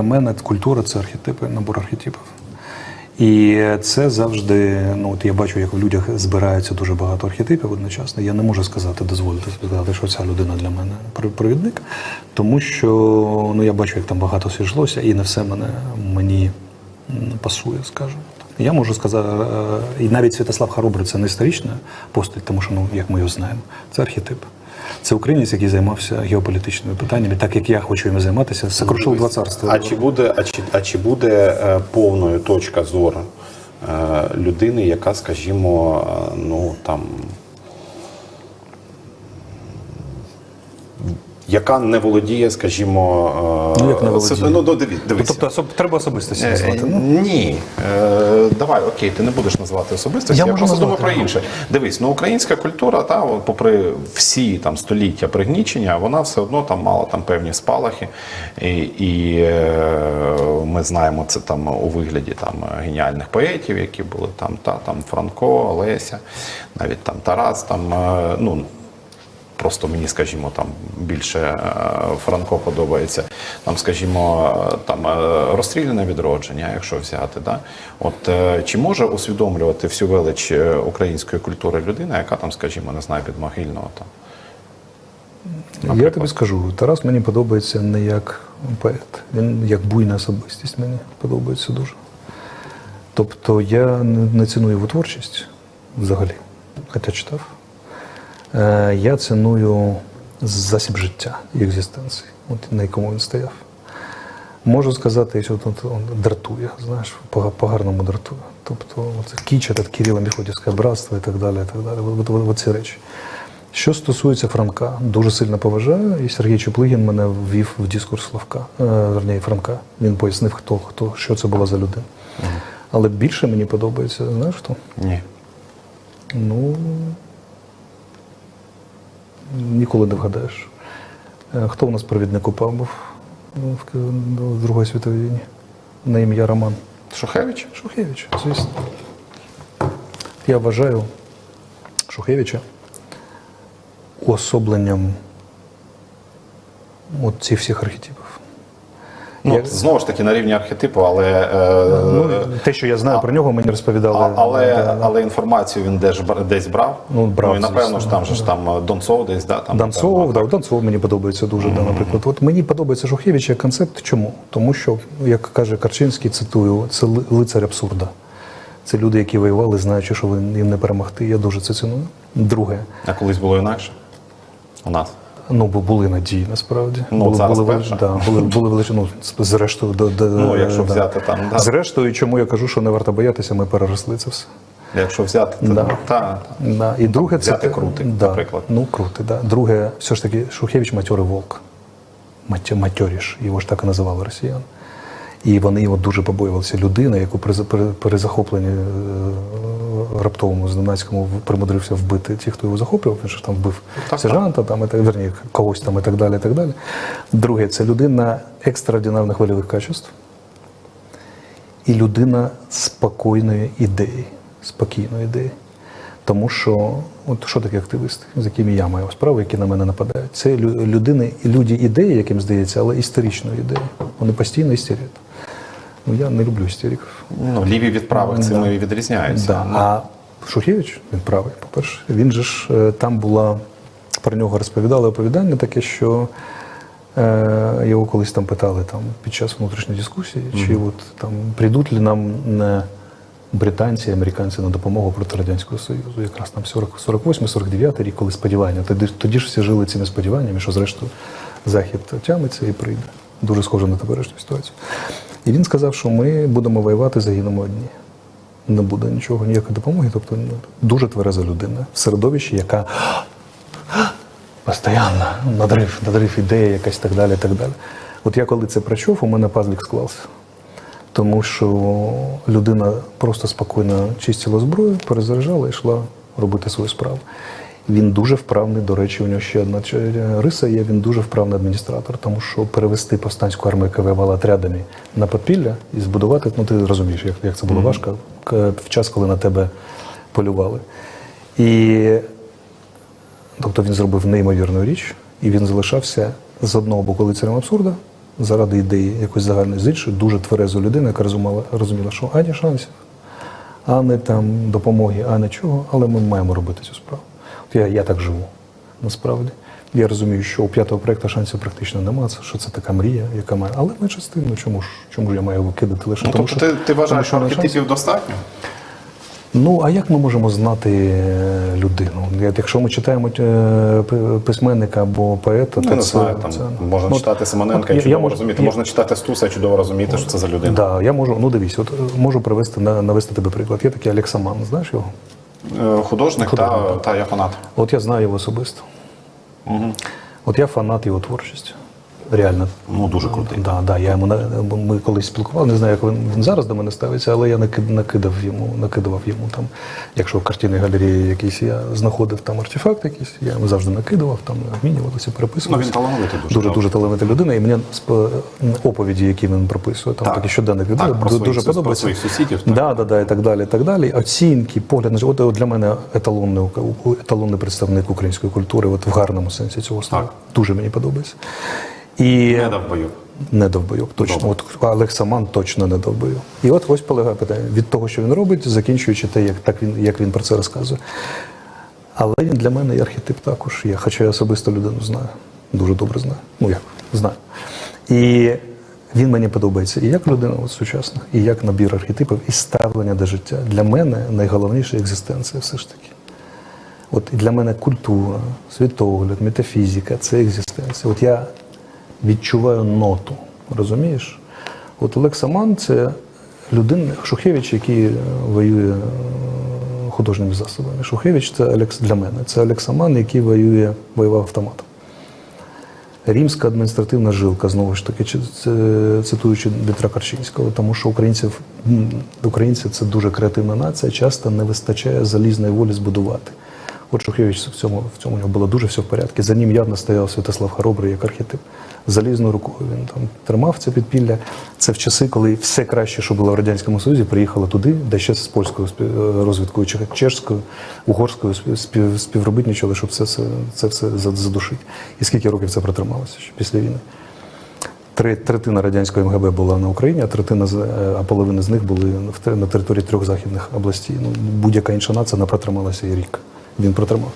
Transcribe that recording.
Для мене культура це архетипи, набор архетипів. І це завжди, ну от я бачу, як в людях збирається дуже багато архетипів одночасно. Я не можу сказати, дозволити сказати, що ця людина для мене провідник, тому що ну я бачу, як там багато зійшлося, і не все мене мені пасує, скажімо. Я можу сказати, е, і навіть Святослав Хоробрий це не історична постать, тому що ну як ми його знаємо, це архетип. Це українець, який займався геополітичними питаннями, так як я хочу їм займатися, сокрушив два царства. А чи буде, а чи, а чи буде е, повною точка зору е, людини, яка, скажімо, е, ну там. Яка не володіє, скажімо, е, Ну, як не це- володіє? ну, ну, диві- Ну, дивіться. тобто особ... треба особистості Е, назвати. Ну, Ні, Е, давай, окей, ти не будеш називати особистості. Я Я, просто думаю про інше. Дивись, ну українська культура, та попри всі там століття пригнічення, вона все одно там мала там певні спалахи, і, і е, ми знаємо це там у вигляді там геніальних поетів, які були там, та там Франко, Олеся, навіть там Тарас, там е, ну. Просто мені, скажімо, там більше е, Франко подобається. Там, скажімо, е, там е, розстріляне відродження, якщо взяти. Да? От чи може усвідомлювати всю велич української культури людина, яка там, скажімо, не знаю, під могильного там. я тобі скажу, Тарас мені подобається не як поет, він як буйна особистість мені подобається дуже. Тобто я не ціную його творчість взагалі, хоча читав. Е, Я ціную засіб життя і екзистенції, от на якому він стояв. Можу сказати, що тут дратує, знаєш, по- по-гарному дратує. Тобто це кіч, этот Кирило Міходівське братство і так далі. І так далі. От, от, от ці речі. Що стосується Франка, дуже сильно поважаю, і Сергій Чуплигін мене ввів в дискурс Славка, е, верні, Франка. Він пояснив, хто, хто, що це була за людина. Але більше мені подобається, знаєш хто? Ні. Ну ніколи не вгадаєш. Е, Хто у нас провідник УПА був ну, в, в Другої світовій війні? На ім'я Роман. Шухевич? Шухевич, звісно. Я вважаю Шухевича уособленням от цих всіх архетипів. Ну, Я- знову ж таки, на рівні архетипу, але, е, Ну, те, що я знаю про нього, мені розповідали. а- але, Да. але інформацію він десь, десь брав. Ну, брав, і напевно звісно, ж там же ж там е, Донцов десь, да, там, напевно, да, Данцов мені подобається дуже, да, наприклад. От мені подобається Шухевич як концепт. Чому? Тому що, як каже Карчинський, цитую, це лицар абсурда. Це люди, які воювали, знаючи, що їм не перемогти. Я дуже це ціную. Друге, А колись було інакше? У нас. Ну бо були надії насправді. Ну, були, зараз були, перша. да, були, були величі, ну, зрештою, до, до, Ну, якщо да. взяти там, да. Зрештою, чому я кажу, що не варто боятися, ми переросли це все. Якщо взяти, то Да. та, та. Да. І друге, це взяти те- Крутик, да. наприклад. Ну, крутий, да. Друге, все ж таки, Шухевич матьорий волк. Матьо- Матьоріш, його ж так і називали росіяни. І вони його дуже побоювалися. Людина, яку при, при, при захопленні е, раптовому зненацькому в- примудрився вбити ті, хто його захоплював, він ж там вбив так. сержанта, там, і так, верні, когось там і так далі. І так далі. Друге, це людина екстраординарних вольових качеств і людина спокійної ідеї, спокійної ідеї. Тому що, от що таке активісти, з якими я маю справу, які на мене нападають? Це людини, люди ідеї, яким здається, але історичної ідеї. Вони постійно істерять. Ну, я не люблю істериків. Ну, ліві від правих цим Да. відрізняються. Да. Ну, А Шухевич, він правий, по-перше. Він же ж е, там була, про нього розповідали оповідання таке, що е, його колись там питали там, під час внутрішньої дискусії, чи от там прийдуть ли нам не британці, американці на допомогу проти Радянського Союзу. Якраз там 40 48-49 рік, коли сподівання. Тоді, тоді ж всі жили цими сподіваннями, що зрештою Захід тямиться і прийде. Дуже схоже на теперішню ситуацію. І він сказав, що ми будемо воювати, загинемо одні не буде нічого, ніякої допомоги. Тобто ну, дуже твереза людина в середовищі, яка постійно надрив, надрив ідеї, якась так далі. так далі. От я коли це прочув, у мене пазлик склався. Тому що людина просто спокійно чистила зброю, перезаряджала і йшла робити свою справу. Він дуже вправний, до речі, у нього ще одна риса є, він дуже вправний адміністратор, тому що перевести повстанську армію, воювала отрядами на подпілля і збудувати, ну ти розумієш, як, як це було важко к- в час, коли на тебе полювали. І тобто він зробив неймовірну річ, і він залишався з одного боку лицарем абсурда, заради ідеї якось загальної з іншою, дуже тверезу людину, яка розуміла, розуміла, що ані шансів, а не там допомоги, а не чого, але ми маємо робити цю справу. От я, я так живу, насправді. Я розумію, що у п'ятого проєкту шансів практично немає, що це така мрія, яка має. Але менше з тим, ну чому ж, чому ж я маю викидати лише Ну, тому, тобто що ти, ти вважаєш, що архетипів достатньо? Ну, а як ми можемо знати е, людину? Якщо ми читаємо е, письменника або поета, Ну, то не це, знаю, там це- можна ну, читати Симоненка і я- чудово я можу- розуміти. я- Можна читати Стуса і чудово розуміти, що це за людина. Да, я можу, ну дивись, от е, можу привести навести тебе приклад. Є такий Олексаман, знаєш його? Е, Художник, та, та я фанат. От я знаю його особисто. От я фанат його творчості. Реально. Ну, дуже крутий. Да, да, я йому ми колись спілкувалися, не знаю, як він, він зараз до мене ставиться, але я накид, накидав йому, накидував йому там, якщо в картинній галереї якісь я знаходив там артефакт якийсь, я йому завжди накидував, там обмінювалися, Ну, він талановитий дуже. Дуже так. дуже талановита людина, і мені сп- оповіді, які він прописує, там Так. такі Так, відео, про ду- дуже про подобається. своїх сусідів, так. Да, да, да, і так далі, і так далі. Оцінки, погляд на. От, от для мене еталонний, еталонний представник української культури, от в гарному сенсі цього слова. Дуже мені подобається. І Не дав бою. не довбойок, точно. От Олег Саман точно не довбойок. І от ось полягає питання від того, що він робить, закінчуючи те, як, так він, як він про це розказує. Але він для мене і архетип також є, хоча я особисто людину знаю. Дуже добре знаю. Ну як знаю. І він мені подобається і як людина от, сучасна, і як набір архетипів, і ставлення до життя. Для мене найголовніше екзистенція все ж таки. От і для мене культура, світогляд, метафізика це екзистенція. От я відчуваю ноту, розумієш? От Олег Саман це людина, Шухевич, який е, воює е, художніми засобами. Шухевич це Олекс для мене. Це Олег Саман, який воює, воював автоматом. Римська адміністративна жилка, знову ж таки, цитуючи Дмитра Карчинського, тому що українців, українці це дуже креативна нація, часто не вистачає залізної волі збудувати. От Шухевич в цьому, в цьому у нього було дуже все в порядку. За ним явно стояв Святослав Хоробрий як архетип. Залізною рукою він там тримав це підпілля. Це в часи, коли все краще, що було в Радянському Союзі, приїхало туди, де ще з польською спів- розвідкою, чешською, угорською спів- спів- співробітничали, щоб це, все- це все за- задушити. І скільки років це протрималося ще після війни? Три, третина радянської МГБ була на Україні, а третина е, а половина з них були на території трьох західних областей. Ну, будь-яка інша нація не протрималася і рік. Він протримав.